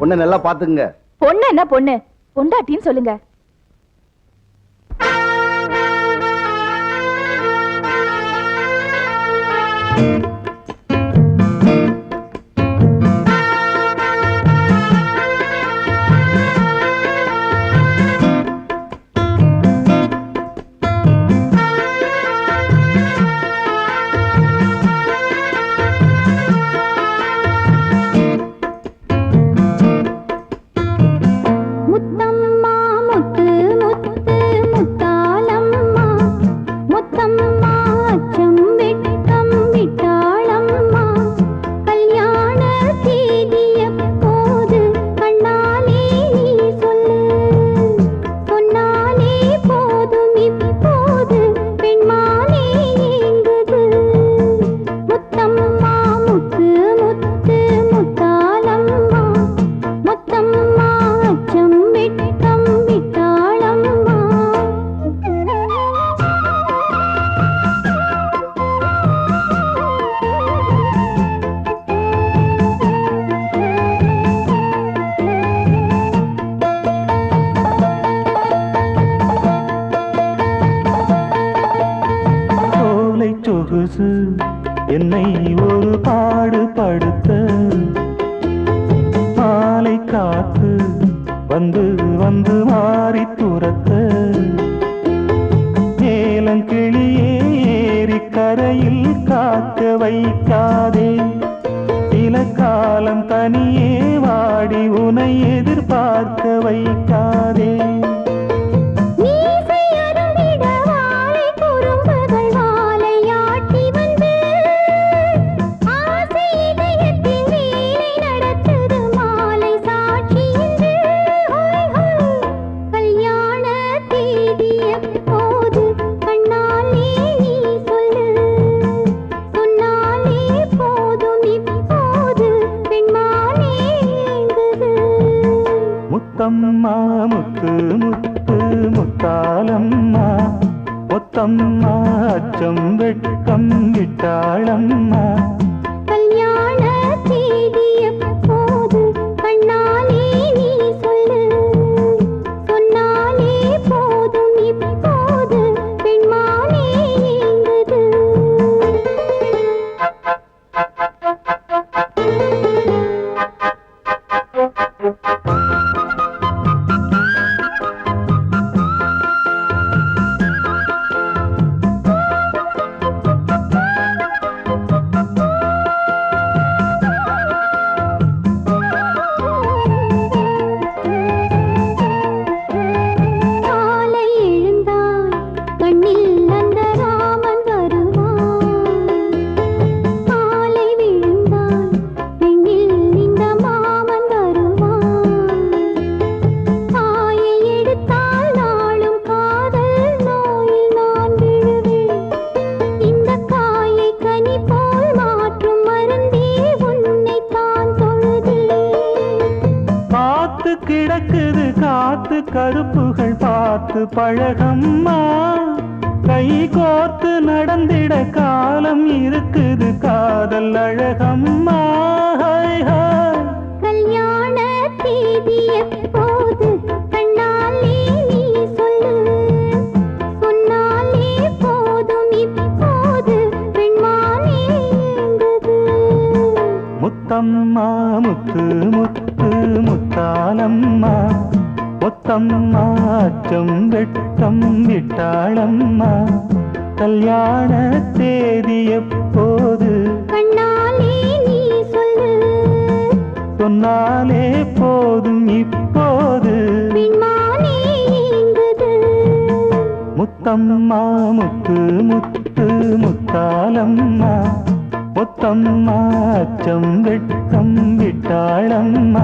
பொண்ணை நல்லா பாத்துக்குங்க பொண்ணு என்ன பொண்ணு? பொண்டாட்டின்னு சொல்லுங்க. முத்தம்மா என்னை ஒரு பாடுபடுத்த. மாலை காத்து வந்து வந்து மாறி துரத்த. ஏலங்கிளியே ஏறி கரையில் காக்க வைக்காதே. சில காலம் தனியே வாடி முத்தம்மா முத்து முத்து முத்தாளம்மா. முத்தம்மா அச்சம் வெட்கம் விட்டாளம்மா. காத்து கிடக்குது காத்து கருப்புகள் பார்த்து பழகம்மா. கை கோர்த்து நடந்திட காலம் இருக்குது காதல் அழகம்மா. முத்தம்மா முத்து முத்து முத்தாலம்மா முத்தம்மா அச்சம் வெட்கம் விட்டாளம்மா. கல்யாண தேதி எப்போது? சொன்னாலே போதும் இப்போது. முத்தம்மா முத்து முத்து முத்தம்மா செம்பெட்டம் விட்டாளம்மா